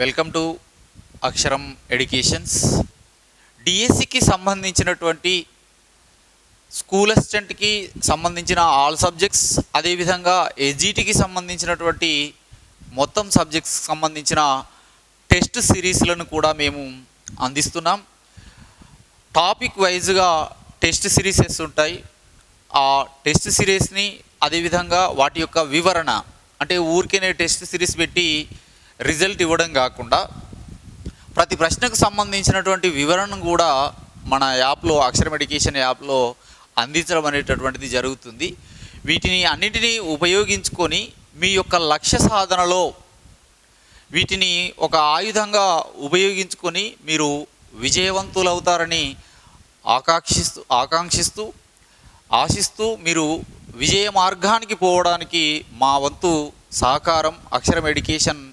Welcome to అక్షరం educations డిఎస్సికి సంబంధించినటువంటి స్కూల్ అసిస్టెంట్కి సంబంధించిన ఆల్ సబ్జెక్ట్స్ అదేవిధంగా ఎస్జిటికి సంబంధించినటువంటి మొత్తం సబ్జెక్ట్స్ సంబంధించిన టెస్ట్ సిరీస్లను కూడా మేము అందిస్తున్నాం. టాపిక్ వైజ్గా టెస్ట్ సిరీసెస్ ఉంటాయి. ఆ టెస్ట్ సిరీస్ని అదేవిధంగా వాటి యొక్క వివరణ అంటే ఊరికేనే టెస్ట్ సిరీస్ పెట్టి రిజల్ట్ ఇవ్వడం కాకుండా ప్రతి ప్రశ్నకు సంబంధించినటువంటి వివరణను కూడా మన యాప్లో అక్షరం ఎడ్యుకేషన్ యాప్లో అందించడం అనేటటువంటిది జరుగుతుంది. వీటిని అన్నిటినీ ఉపయోగించుకొని మీ యొక్క లక్ష్య సాధనలో వీటిని ఒక ఆయుధంగా ఉపయోగించుకొని మీరు విజయవంతులవుతారని ఆకాంక్షిస్తూ ఆకాంక్షిస్తూ ఆశిస్తూ మీరు విజయ మార్గానికి పోవడానికి మా వంతు సహకారం అక్షరం ఎడ్యుకేషన్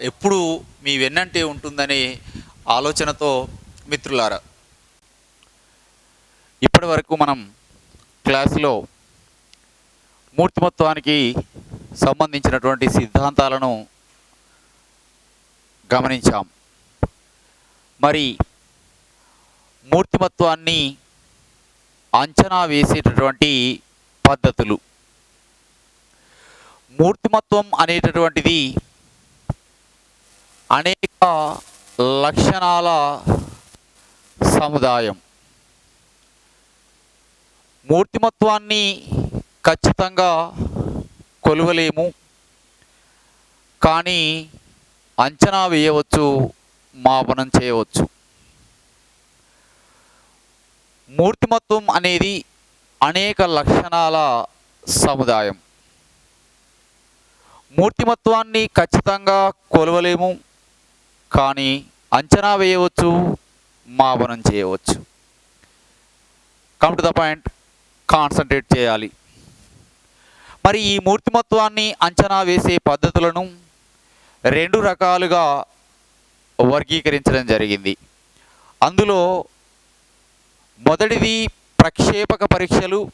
ఎప్పుడు మీ వెన్నంటే ఉంటుందనే ఆలోచనతో మిత్రులారా ఇప్పటి వరకు మనం క్లాసులో మూర్తిమత్వానికి సంబంధించినటువంటి సిద్ధాంతాలను గమనించాం. మరి మూర్తిమత్వాన్ని అంచనా వేసేటటువంటి పద్ధతులు. మూర్తిమత్వం అనేటటువంటిది అనేక లక్షణాల సముదాయం. మూర్తిమత్వాన్ని ఖచ్చితంగా కొలవలేము. కానీ అంచనా వేయవచ్చు మాపనం చేయవచ్చు. మూర్తిమత్వం అనేది అనేక లక్షణాల సముదాయం. మూర్తిమత్వాన్ని ఖచ్చితంగా కొలవలేము. కానీ అంచనా వేయవచ్చు మాపనం చేయవచ్చు. Come to the point concentrate చేయాలి. మరి ఈ మూర్తిమత్వాన్ని అంచనా వేసే పద్ధతులను రెండు రకాలుగా వర్గీకరించడం జరిగింది. అందులో మొదటిది ప్రక్షేపక పరీక్షలు.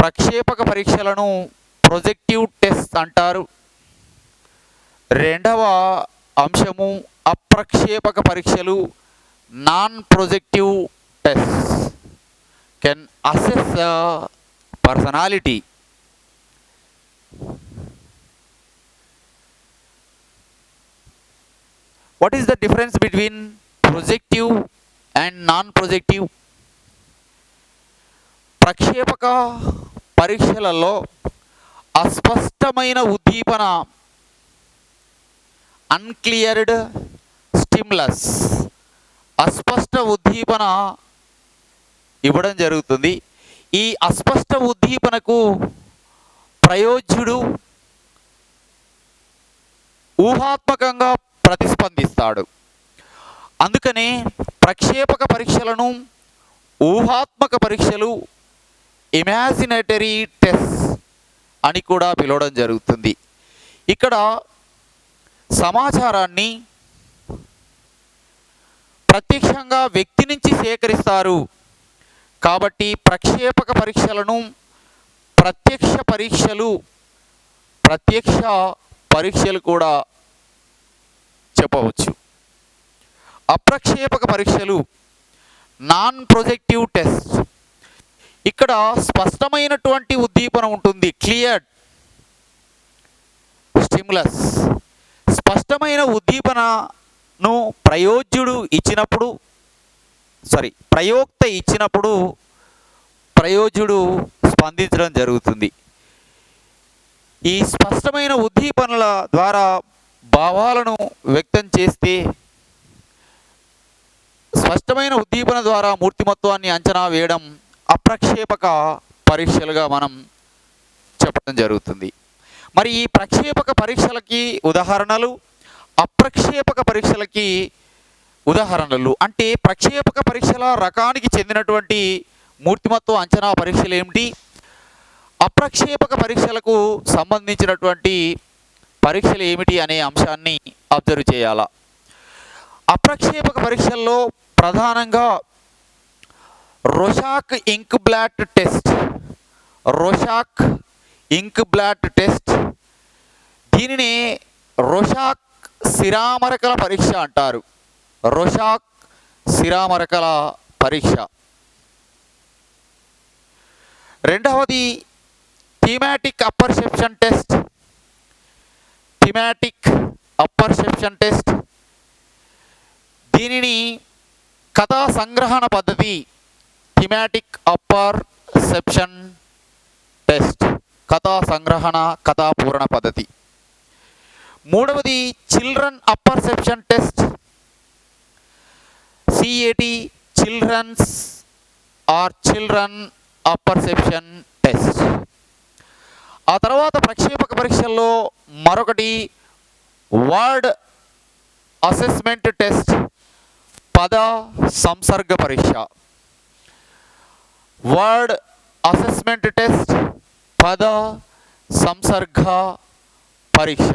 ప్రక్షేపక పరీక్షలను ప్రొజెక్టివ్ టెస్ట్ అంటారు. రెండవ అంశము అప్రక్షేపక పరీక్షలు non projective test can assess personality what is the difference between projective and non projective ప్రక్షేపక పరీక్షలలో అస్పష్టమైన ఉద్దీపన అన్క్లియర్డ్ స్టిమ్లస్ అస్పష్ట ఉద్దీపన ఇవ్వడం జరుగుతుంది. ఈ అస్పష్ట ఉద్దీపనకు ప్రయోజ్యుడు ఊహాత్మకంగా ప్రతిస్పందిస్తాడు. అందుకనే ప్రక్షేపక పరీక్షలను ఊహాత్మక పరీక్షలు ఇమాజినేటరీ టెస్ట్ అని కూడా పిలవడం జరుగుతుంది. ఇక్కడ సమాచారాన్ని ప్రత్యక్షంగా వ్యక్తి నుంచి సేకరిస్తారు. కాబట్టి ప్రక్షేపక పరీక్షలను ప్రత్యక్ష పరీక్షలు ప్రత్యక్ష పరీక్షలు కూడా చెప్పవచ్చు. అప్రక్షేపక పరీక్షలు నాన్ ప్రొజెక్టివ్ టెస్ట్ ఇక్కడ స్పష్టమైనటువంటి ఉద్దీపన ఉంటుంది క్లియర్ స్టిమ్లస్ స్పష్టమైన ఉద్దీపనను ప్రయోజ్యుడు ఇచ్చినప్పుడు సారీ ప్రయోక్త ఇచ్చినప్పుడు ప్రయోజ్యుడు స్పందించడం జరుగుతుంది. ఈ స్పష్టమైన ఉద్దీపనల ద్వారా భావాలను వ్యక్తం చేస్తే స్పష్టమైన ఉద్దీపన ద్వారా మూర్తిమత్వాన్ని అంచనా వేయడం అప్రక్షేపక పరీక్షలుగా మనం చెప్పడం జరుగుతుంది. మరి ఈ ప్రక్షేపక పరీక్షలకి ఉదాహరణలు అప్రక్షేపక పరీక్షలకి ఉదాహరణలు. అంటే ప్రక్షేపక పరీక్షల రకానికి చెందినటువంటి మూర్తిమత్వ అంచనా పరీక్షలు ఏమిటి? అప్రక్షేపక పరీక్షలకు సంబంధించినటువంటి పరీక్షలు ఏమిటి అనే అంశాన్ని అబ్జర్వ్ చేయాలా? అప్రక్షేపక పరీక్షల్లో ప్రధానంగా Rorschach ink blot test Rorschach ink blot test. దీనిని రొషాక్ సిరామరకల పరీక్ష అంటారు. రొషాక్ సిరామరకల పరీక్ష. రెండవది thematic apperception test. Thematic apperception test. దీనిని కథా సంగ్రహణ పద్ధతి థిమాటిక్ అప్పర్సెప్షన్ టెస్ట్. కథా సంగ్రహణ కథా పూరణ పద్ధతి. మూడవది children apperception test. CAT children's or children apperception test. ఆ తర్వాత ప్రక్షేపక పరీక్షల్లో మరొకటి వర్డ్ అసెస్మెంట్ టెస్ట్ పద సంసర్గ పరీక్ష. వర్డ్ అసెస్మెంట్ టెస్ట్ పద సంసర్గ పరీక్ష.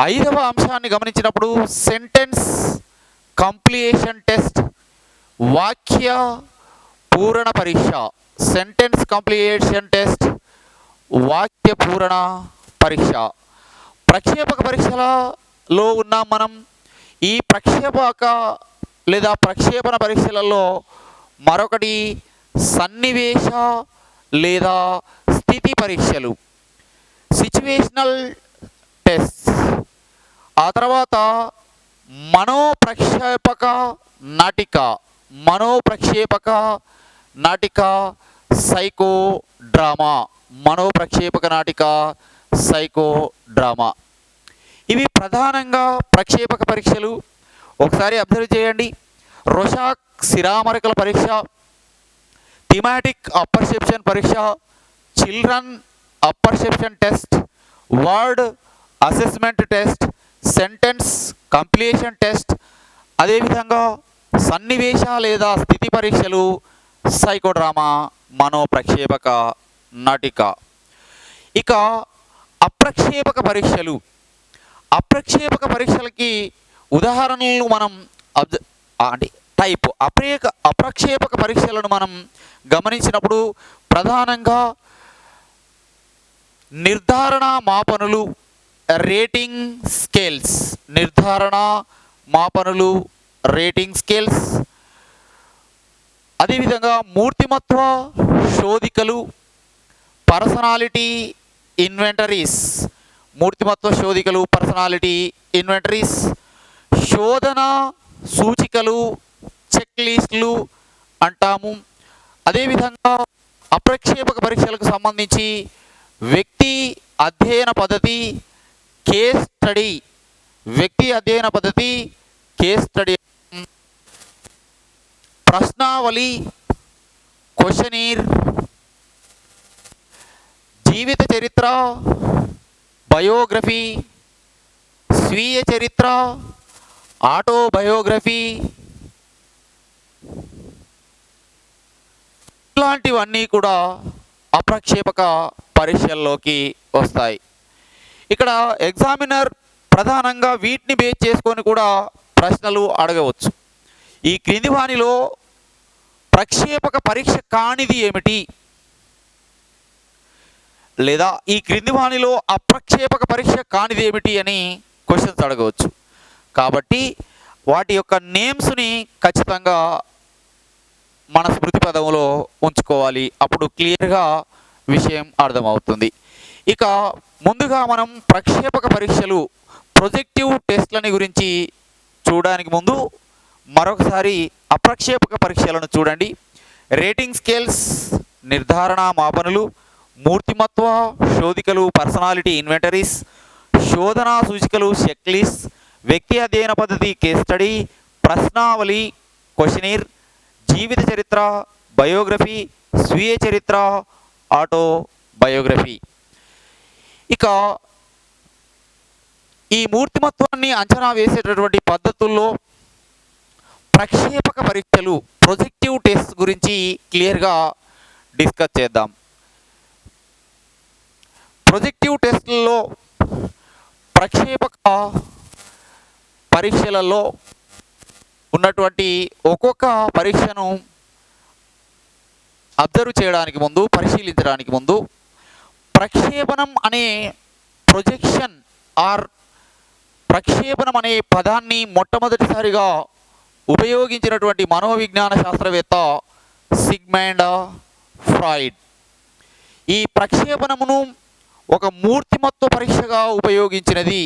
ఐదవ అంశాన్ని గమనించినప్పుడు సెంటెన్స్ కంప్లియేషన్ టెస్ట్ వాక్య పూరణ పరీక్ష. సెంటెన్స్ కంప్లియేషన్ టెస్ట్ వాక్య పూరణ పరీక్ష. ప్రక్షేపక పరీక్షలలో ఉన్నాం మనం. ఈ ప్రక్షేపక లేదా ప్రక్షేపణ పరీక్షలలో మరొకటి సన్నివేశ లేదా స్థితి పరీక్షలు. సిచ్యువేషనల్ టెస్ట్ ఆ తర్వాత మనోప్రక్షేపక నాటిక. మనోప్రక్షేపక నాటిక సైకో డ్రామా మనోప్రక్షేపక నాటిక సైకో డ్రామా ఇవి ప్రధానంగా ప్రక్షేపక పరీక్షలు. ఒకసారి అబ్జర్వ్ చేయండి. రొషాక్ సిరామరికల పరీక్ష. థిమాటిక్ అపర్సెప్షన్ పరీక్ష. Children apperception test word assessment test sentence completion test అదేవిధంగా సన్నివేశ లేదా స్థితి పరీక్షలు సైకోడ్రామా మనోప్రక్షేపక నాటిక. ఇక అప్రక్షేపక పరీక్షలు. అప్రక్షేపక పరీక్షలకి ఉదాహరణలు మనం అంటే టైప్ అప్రేక అప్రక్షేపక పరీక్షలను మనం గమనించినప్పుడు ప్రధానంగా నిర్ధారణ మాపనులు రేటింగ్ స్కేల్స్. నిర్ధారణ మాపనులు రేటింగ్ స్కేల్స్. అదేవిధంగా మూర్తిమత్వ శోధికలు పర్సనాలిటీ ఇన్వెంటరీస్. మూర్తిమత్వ శోధికలు పర్సనాలిటీ ఇన్వెంటరీస్. శోధన సూచికలు చెక్ లిస్టులు అంటాము. అదేవిధంగా అప్రక్షేపక పరీక్షలకు సంబంధించి వ్యక్తి అధ్యయన పద్ధతి కేస్ స్టడీ వ్యక్తి అధ్యయన పద్ధతి కేస్ స్టడీ ప్రశ్నావళి క్వశ్చనీర్ జీవిత చరిత్ర బయోగ్రఫీ స్వీయ చరిత్ర ఆటోబయోగ్రఫీ ఇట్లాంటివన్నీ కూడా అప్రక్షేపక పరీక్షల్లోకి వస్తాయి. ఇక్కడ ఎగ్జామినర్ ప్రధానంగా వీటిని బేస్ చేసుకొని కూడా ప్రశ్నలు అడగవచ్చు. ఈ క్రింది వానిలో ప్రక్షేపక పరీక్ష కానిది ఏమిటి? లేదా ఈ క్రింది వానిలో అప్రక్షేపక పరీక్ష కానిది ఏమిటి అని క్వశ్చన్స్ అడగవచ్చు. కాబట్టి వాటి యొక్క నేమ్స్ని ఖచ్చితంగా మన స్మృతి పదంలో ఉంచుకోవాలి. అప్పుడు క్లియర్గా విషయం అర్థమవుతుంది. ఇక ముందుగా మనం ప్రక్షేపక పరీక్షలు ప్రొజెక్టివ్ టెస్ట్లని గురించి చూడడానికి ముందు మరొకసారి అప్రక్షేపక పరీక్షలను చూడండి. రేటింగ్ స్కేల్స్ నిర్ధారణ మాపనులు మూర్తిమత్వ శోధికలు పర్సనాలిటీ ఇన్వెంటరీస్ శోధనా సూచికలు చెక్లిస్ట్ వ్యక్తి అధ్యయన పద్ధతి కేస్ స్టడీ ప్రశ్నావళి క్వశ్చనీర్ జీవిత చరిత్ర బయోగ్రఫీ స్వీయ చరిత్ర ఆటో బయోగ్రఫీ ఇక ఈ మూర్తిమత్వాన్ని అంచనా వేసేటటువంటి పద్ధతుల్లో ప్రక్షేపక పరీక్షలు ప్రొజెక్టివ్ టెస్ట్ గురించి క్లియర్గా డిస్కస్ చేద్దాం. ప్రొజెక్టివ్ టెస్ట్లలో ప్రక్షేపక పరీక్షలలో ఉన్నటువంటి ఒక్కొక్క పరీక్షను అబ్జర్వ్ చేయడానికి ముందు పరిశీలించడానికి ముందు ప్రక్షేపణం అనే ప్రొజెక్షన్ ఆర్ ప్రక్షేపణం అనే పదాన్ని మొట్టమొదటిసారిగా ఉపయోగించినటువంటి మనోవిజ్ఞాన శాస్త్రవేత్త సిగ్మాండ్ ఫ్రాయిడ్. ఈ ప్రక్షేపణమును ఒక మూర్తిమత్వ పరీక్షగా ఉపయోగించినది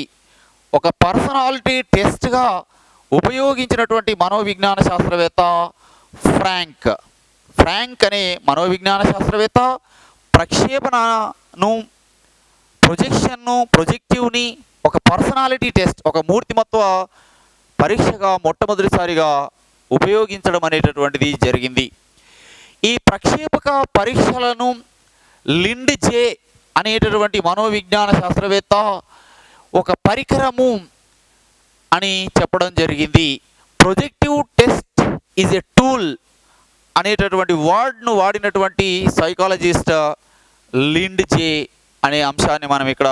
ఒక పర్సనాలిటీ టెస్ట్గా ఉపయోగించినటువంటి మనోవిజ్ఞాన శాస్త్రవేత్త ఫ్రాంక్. ఫ్రాంక్ అనే మనోవిజ్ఞాన శాస్త్రవేత్త ప్రక్షేపణను ప్రొజెక్షన్ను ప్రొజెక్టివ్ని ఒక పర్సనాలిటీ టెస్ట్ ఒక మూర్తిమత్వ పరీక్షగా మొట్టమొదటిసారిగా ఉపయోగించడం అనేటటువంటిది జరిగింది. ఈ ప్రక్షేపక పరీక్షలను లిండ్ జే అనేటటువంటి మనోవిజ్ఞాన శాస్త్రవేత్త ఒక పరికరము అని చెప్పడం జరిగింది. Projective test is a tool అనేటటువంటి వర్డ్ను వాడినటువంటి సైకాలజిస్ట్ లిండ్ జే అనే అంశాన్ని మనం ఇక్కడ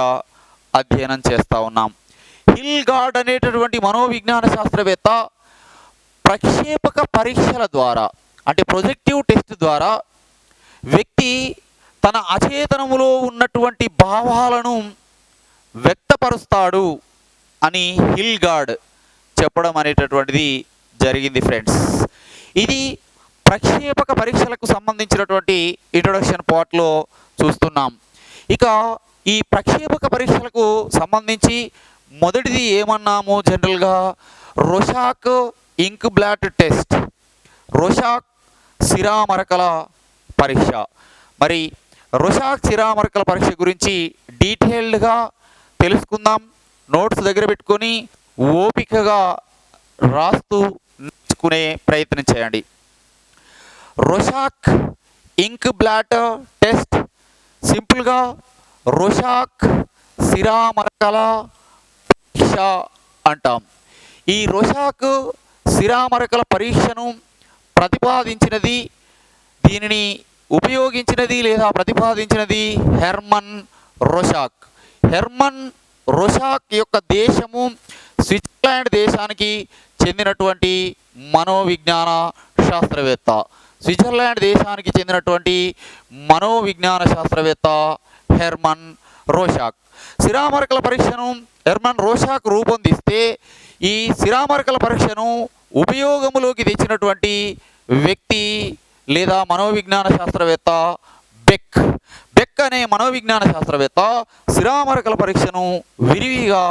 అధ్యయనం చేస్తూ ఉన్నాం. హిల్ గార్డ్ అనేటటువంటి మనోవిజ్ఞాన శాస్త్రవేత్త ప్రక్షేపక పరీక్షల ద్వారా అంటే ప్రొజెక్టివ్ టెస్ట్ ద్వారా వ్యక్తి తన అచేతనములో ఉన్నటువంటి భావాలను వ్యక్తపరుస్తాడు అని హిల్ గార్డ్ చెప్పడం అనేటటువంటిది జరిగింది ఫ్రెండ్స్. ఇది ప్రక్షేపక పరీక్షలకు సంబంధించినటువంటి ఇంట్రొడక్షన్ పార్ట్లో చూస్తున్నాం. ఇక ఈ ప్రక్షేపక పరీక్షలకు సంబంధించి మొదటిది ఏమన్నాము జనరల్గా? రొషాక్ ఇంక్ బ్లాట్ టెస్ట్. రొషాక్ సిరామరకల పరీక్ష. మరి రొషాక్ సిరామరకల పరీక్ష గురించి డీటెయిల్డ్గా తెలుసుకుందాం. నోట్స్ దగ్గర పెట్టుకొని ఓపికగా రాస్తూ నేర్చుకునే ప్రయత్నం చేయండి. రొషాక్ ఇంక్ బ్లాట్ టెస్ట్ సింపుల్గా రొషాక్ సిరామరకల పరీక్ష అంటాం ఈ రొషాక్ సిరామరకల పరీక్షను ప్రతిపాదించినది దీనిని ఉపయోగించినది లేదా ప్రతిపాదించినది హెర్మన్ రొషాక్ హెర్మన్ రొషాక్ యొక్క దేశము స్విట్జర్లాండ్ దేశానికి చెందినటువంటి మనోవిజ్ఞాన శాస్త్రవేత్త. స్విట్జర్లాండ్ దేశానికి చెందినటువంటి మనోవిజ్ఞాన శాస్త్రవేత్త హెర్మన్ రోషాక్ సిరామరకల పరీక్షను హెర్మన్ రోషాక్ రూపొందిస్తే ఈ సిరామరకల పరీక్షను ఉపయోగములోకి తెచ్చినటువంటి వ్యక్తి లేదా మనోవిజ్ఞాన శాస్త్రవేత్త బెక్. బెక్ అనే మనోవిజ్ఞాన శాస్త్రవేత్త సిరామరకల పరీక్షను విరివిగా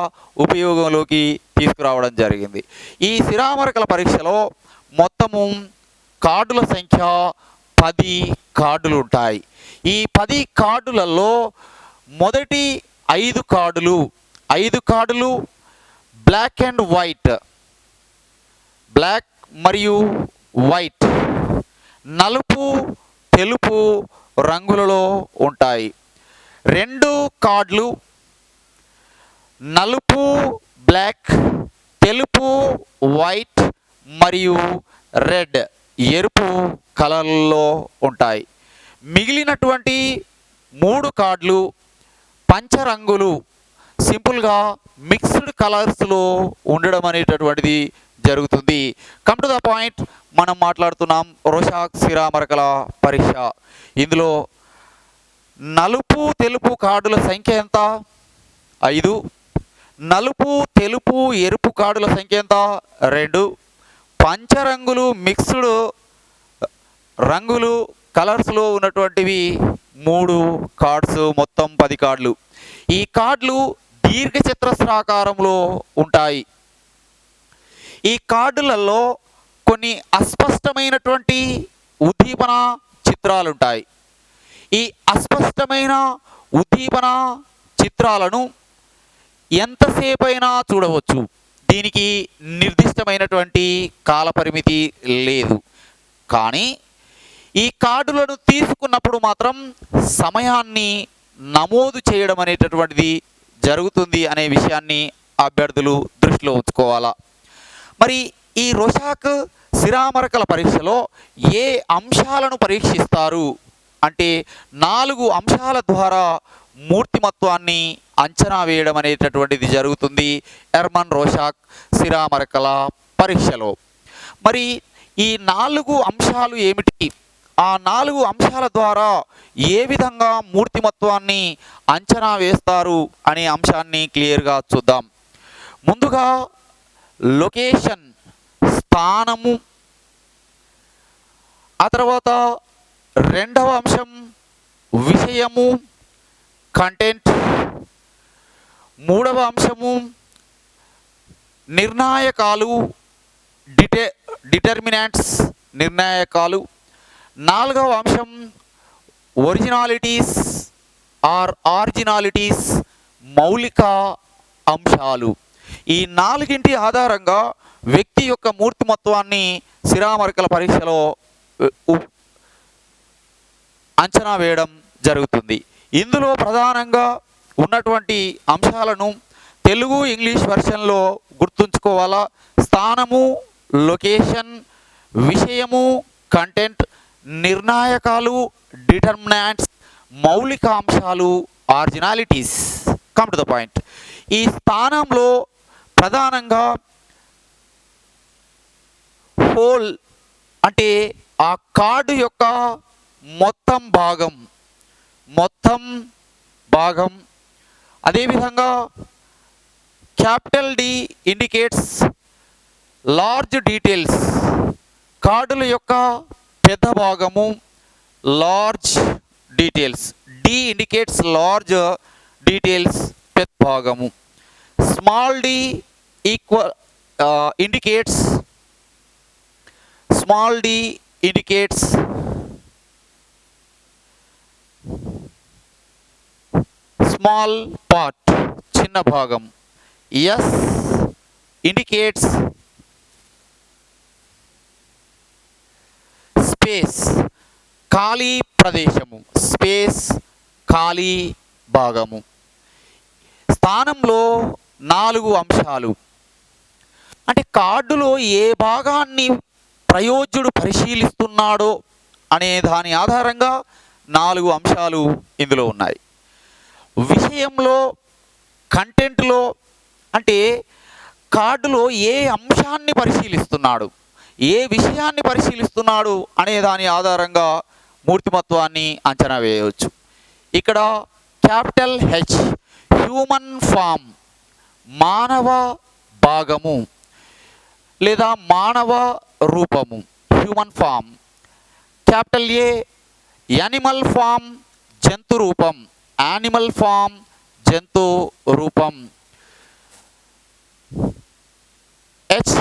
ఉపయోగంలోకి తీసుకురావడం జరిగింది. ఈ సిరామరకల పరీక్షలో మొత్తము కార్డుల సంఖ్య పది కార్డులు ఉంటాయి. ఈ పది కార్డులలో మొదటి ఐదు కార్డులు ఐదు కార్డులు బ్లాక్ అండ్ వైట్ బ్లాక్ మరియు వైట్ నలుపు తెలుపు రంగులలో ఉంటాయి. రెండు కార్డులు నలుపు బ్లాక్ తెలుపు వైట్ మరియు రెడ్ ఎరుపు కలర్లో ఉంటాయి. మిగిలినటువంటి మూడు కార్డులు పంచరంగులు. సింపుల్గా మిక్స్డ్ కలర్స్లో ఉండడం అనేటటువంటిది జరుగుతుంది. కమ్ టు ద పాయింట్ మనం మాట్లాడుతున్నాం రోషాక్ సిరామరకల పరీక్ష. ఇందులో నలుపు తెలుపు కార్డుల సంఖ్య ఎంత? ఐదు. నలుపు తెలుపు ఎరుపు కార్డుల సంఖ్య ఎంత? రెండు. పంచరంగులు మిక్స్డ్ రంగులు కలర్స్లో ఉన్నటువంటివి మూడు కార్డ్స్ మొత్తం పది కార్డులు. ఈ కార్డులు దీర్ఘచతురస్రాకారంలో ఉంటాయి. ఈ కార్డులలో కొన్ని అస్పష్టమైనటువంటి ఉద్దీపన చిత్రాలుంటాయి. ఈ అస్పష్టమైన ఉద్దీపన చిత్రాలను ఎంతసేపైనా చూడవచ్చు. దీనికి నిర్దిష్టమైనటువంటి కాలపరిమితి లేదు. కానీ ఈ కార్డులను తీసుకున్నప్పుడు మాత్రం సమయాన్ని నమోదు చేయడం అనేటటువంటిది జరుగుతుంది అనే విషయాన్ని అభ్యర్థులు దృష్టిలో ఉంచుకోవాలా? మరి ఈ రోషాక్ సిరామరకల పరీక్షలో ఏ అంశాలను పరీక్షిస్తారు? అంటే నాలుగు అంశాల ద్వారా మూర్తిమత్వాన్ని అంచనా వేయడం అనేటటువంటిది జరుగుతుంది. ఎర్మన్ రోషాక్ సిరామరకల పరీక్షలో. మరి ఈ నాలుగు అంశాలు ఏమిటి? ఆ నాలుగు అంశాల ద్వారా ఏ విధంగా మూర్తిమత్వాన్ని అంచనా వేస్తారు అనే అంశాన్ని క్లియర్గా చూద్దాం. ముందుగా లొకేషన్ స్థానము ఆ తర్వాత రెండవ అంశం విషయము కంటెంట్ మూడవ అంశము నిర్ణాయకాలు డిటే డిటర్మినాంట్స్ నిర్ణాయకాలు. నాలుగవ అంశం ఒరిజినాలిటీస్ ఆర్ ఆర్జినాలిటీస్ మౌలిక అంశాలు. ఈ నాలుగింటి ఆధారంగా వ్యక్తి యొక్క మూర్తిమత్వాన్ని శిరామరకల పరీక్షలో అంచనా వేయడం జరుగుతుంది. ఇందులో ప్రధానంగా ఉన్నటువంటి అంశాలను తెలుగు ఇంగ్లీష్ వెర్షన్లో గుర్తుంచుకోవాలా? స్థానము లొకేషన్ విషయము కంటెంట్ నిర్ణాయకాలు డిటర్మినాంట్స్ మౌలిక అంశాలు originalities. Come to the point. ఈ స్థానంలో ప్రధానంగా హోల్ అంటే ఆ కార్డు యొక్క మొత్తం భాగం మొత్తం భాగం. అదేవిధంగా capital D indicates large details. కార్డుల యొక్క పెద్ద భాగము large details. D indicates large details పెద్ద భాగము. Small D equal indicates. Small D indicates small part చిన్న భాగం. ఎస్ ఇండికేట్స్ స్పేస్ ఖాళీ ప్రదేశము. స్పేస్ ఖాళీ భాగము. స్థానంలో నాలుగు అంశాలు. అంటే కార్డులో ఏ భాగాన్ని ప్రయోజ్యుడు పరిశీలిస్తున్నాడో అనే దాని ఆధారంగా నాలుగు అంశాలు ఇందులో ఉన్నాయి. విషయంలో కంటెంట్లో అంటే కార్డులో ఏ అంశాన్ని పరిశీలిస్తున్నాడు? ఏ విషయాన్ని పరిశీలిస్తున్నాడు అనే దాని ఆధారంగా మూర్తిమత్వాన్ని అంచనా వేయవచ్చు. ఇక్కడ క్యాపిటల్ హెచ్ హ్యూమన్ ఫామ్ మానవ భాగము లేదా మానవ రూపము human form capital A animal form జంతు రూపం. యానిమల్ ఫామ్ జంతు రూపం. హెచ్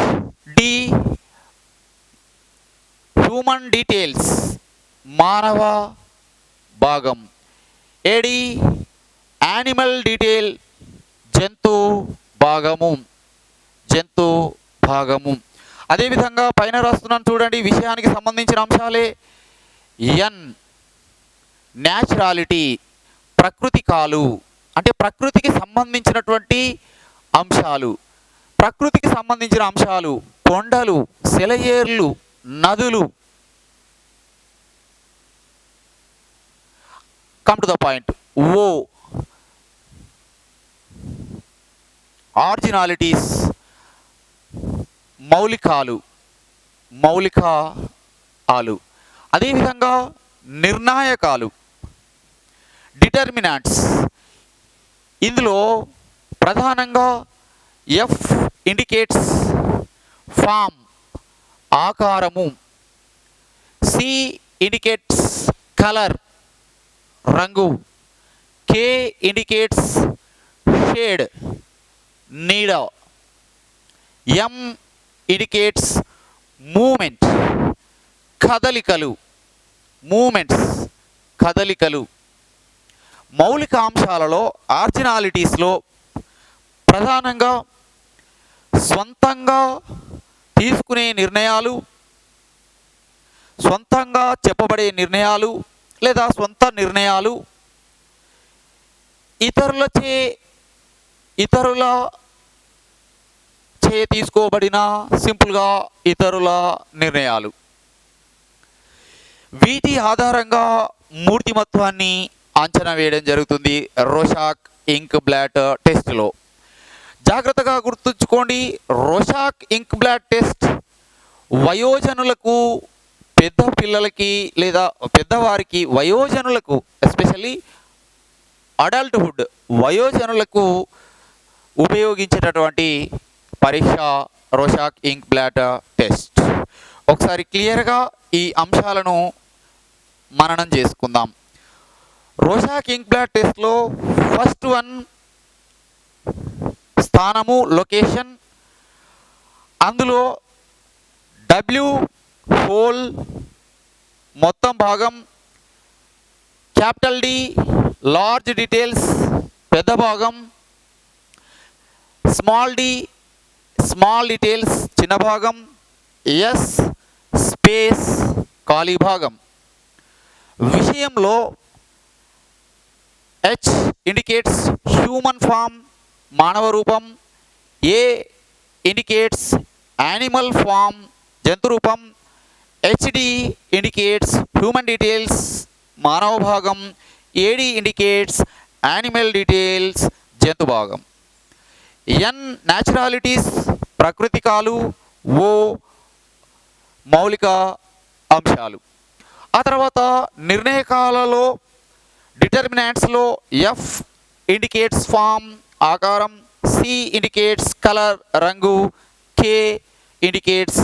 డి హ్యూమన్ డీటెయిల్స్ మానవ భాగం. ఏడి యానిమల్ డీటెయిల్ జంతు భాగము. జంతు భాగము. అదేవిధంగా పైన రాస్తున్నాను చూడండి విషయానికి సంబంధించిన అంశాలే. ఎన్ న్యాచురాలిటీ ప్రకృతికాలు అంటే ప్రకృతికి సంబంధించినటువంటి అంశాలు. ప్రకృతికి సంబంధించిన అంశాలు. కొండలు సెలయేర్లు నదులు. Come to the point O. Originalities. మౌలికాలు. మౌలిక ఆలు అదేవిధంగా నిర్ణాయకాలు. డిటర్మినాంట్స్ ఇందులో ప్రధానంగా ఎఫ్ ఇండికేట్స్ ఫామ్ ఆకారము. సి ఇండికేట్స్ కలర్ రంగు. కే ఇండికేట్స్ షేడ్ నీడ. ఎం ఇండికేట్స్ మూమెంట్ కదలికలు. మూమెంట్స్ కదలికలు. మౌలిక అంశాలలో ఆర్జినాలిటీస్లో ప్రధానంగా సొంతంగా తీసుకునే నిర్ణయాలు సొంతంగా చెప్పబడే నిర్ణయాలు లేదా సొంత నిర్ణయాలు ఇతరులచే ఇతరుల చే తీసుకోబడిన సింపుల్గా ఇతరుల నిర్ణయాలు. వీటి ఆధారంగా మూర్తిమత్వాన్ని అంచనా వేయడం జరుగుతుంది రోషాక్ ఇంక్ బ్లాట్ టెస్ట్లో. జాగ్రత్తగా గుర్తుంచుకోండి రోషాక్ ఇంక్ బ్లాట్ టెస్ట్ వయోజనులకు పెద్ద పిల్లలకి లేదా పెద్దవారికి వయోజనులకు ఎస్పెషల్లీ అడల్ట్హుడ్ వయోజనులకు ఉపయోగించేటటువంటి పరీక్ష రోషాక్ ఇంక్ బ్లాట్ టెస్ట్. ఒకసారి క్లియర్గా ఈ అంశాలను మననం చేసుకుందాం. రోషాక్ ఇంక్ బ్లాడ్ టెస్ట్లో ఫస్ట్ వన్ స్థానము లొకేషన్ అందులో డబ్ల్యూ హోల్ మొత్తం భాగం క్యాపిటల్ డి లార్జ్ డీటెయిల్స్ పెద్ద భాగం స్మాల్ డి స్మాల్ డీటెయిల్స్ చిన్న భాగం ఎస్ స్పేస్ ఖాళీ భాగం. విషయంలో హెచ్ ఇండికేట్స్ హ్యూమన్ ఫామ్ మానవ రూపం. ఏ ఇండికేట్స్ యానిమల్ ఫామ్ జంతు రూపం. హెచ్డి ఇండికేట్స్ హ్యూమన్ డీటెయిల్స్ మానవ భాగం. ఏడి ఇండికేట్స్ యానిమల్ డీటెయిల్స్ జంతు భాగం. ఎన్ న్యాచురాలిటీస్ ప్రకృతికాలు ఓ మౌలిక అంశాలు. ఆ తర్వాత నిర్ణయకాలలో డిటర్మినెంట్స్లో ఎఫ్ ఇండికేట్స్ ఫామ్ ఆకారం సి ఇండికేట్స్ కలర్ రంగు కే ఇండికేట్స్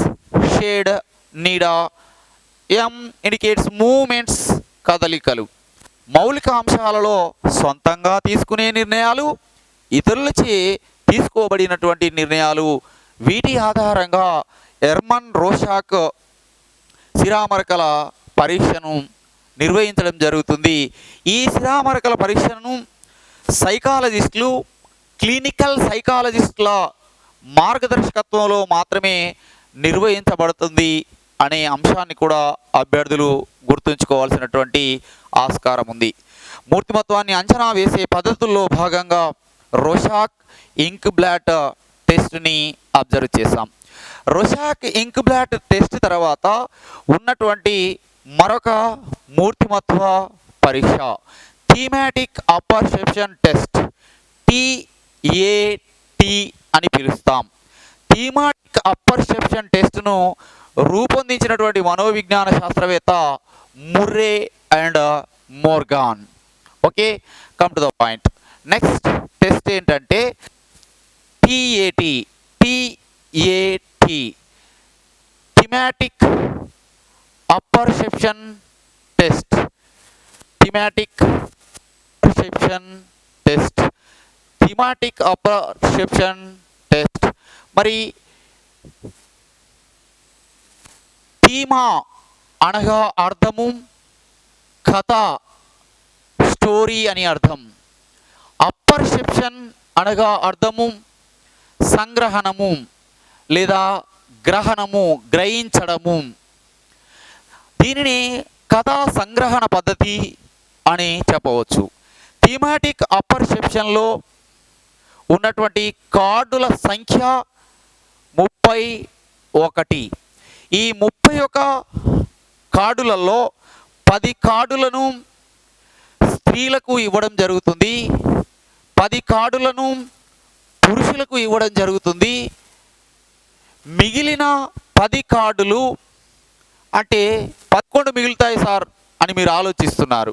షేడ్ నీడ ఎం ఇండికేట్స్ మూమెంట్స్ కదలికలు. మౌలిక అంశాలలో సొంతంగా తీసుకునే నిర్ణయాలు ఇతరులచే తీసుకోబడినటువంటి నిర్ణయాలు. వీటి ఆధారంగా ఎర్మన్ రోషాక్ సిరామరకల పరీక్షను నిర్వహించడం జరుగుతుంది. ఈ శిరామరకల పరీక్షను సైకాలజిస్టులు క్లినికల్ సైకాలజిస్టుల మార్గదర్శకత్వంలో మాత్రమే నిర్వహించబడుతుంది అనే అంశాన్ని కూడా అభ్యర్థులు గుర్తుంచుకోవాల్సినటువంటి ఆస్కారం ఉంది. మూర్తిమత్వాన్ని అంచనా వేసే పద్ధతుల్లో భాగంగా రోషాక్ ఇంక్ బ్లాట్ టెస్ట్ని అబ్జర్వ్ చేశాం. రొషాక్ ఇంక్ బ్లాట్ టెస్ట్ తర్వాత ఉన్నటువంటి మరొక మూర్తిమత్వ పరీక్ష. థీమాటిక్ అపర్సెప్షన్ టెస్ట్ టిఏటి అని పిలుస్తాం. థీమాటిక్ అపర్సెప్షన్ టెస్ట్ను రూపొందించినటువంటి మనోవిజ్ఞాన శాస్త్రవేత్త Murray and Morgan. Okay come to the point next test ఏంటంటే TAT TAT thematic apperception test. Thematic perception test. Thematic apperception test. మరి థీమా అనగా అర్థము కథ స్టోరీ అని అర్థం. అపర్సెప్షన్ అనగా అర్థము సంగ్రహణము లేదా గ్రహణము గ్రహించడము. దీనిని కథా సంగ్రహణ పద్ధతి అని చెప్పవచ్చు. థీమాటిక్ అపర్సెప్షన్లో ఉన్నటువంటి కార్డుల సంఖ్య ముప్పై ఒకటి. ఈ ముప్పై ఒక కార్డులలో పది కార్డులను స్త్రీలకు ఇవ్వడం జరుగుతుంది. పది కార్డులను పురుషులకు ఇవ్వడం జరుగుతుంది. మిగిలిన పది కార్డులు అంటే పదకొండు మిగులుతాయి సార్ అని మీరు ఆలోచిస్తున్నారు.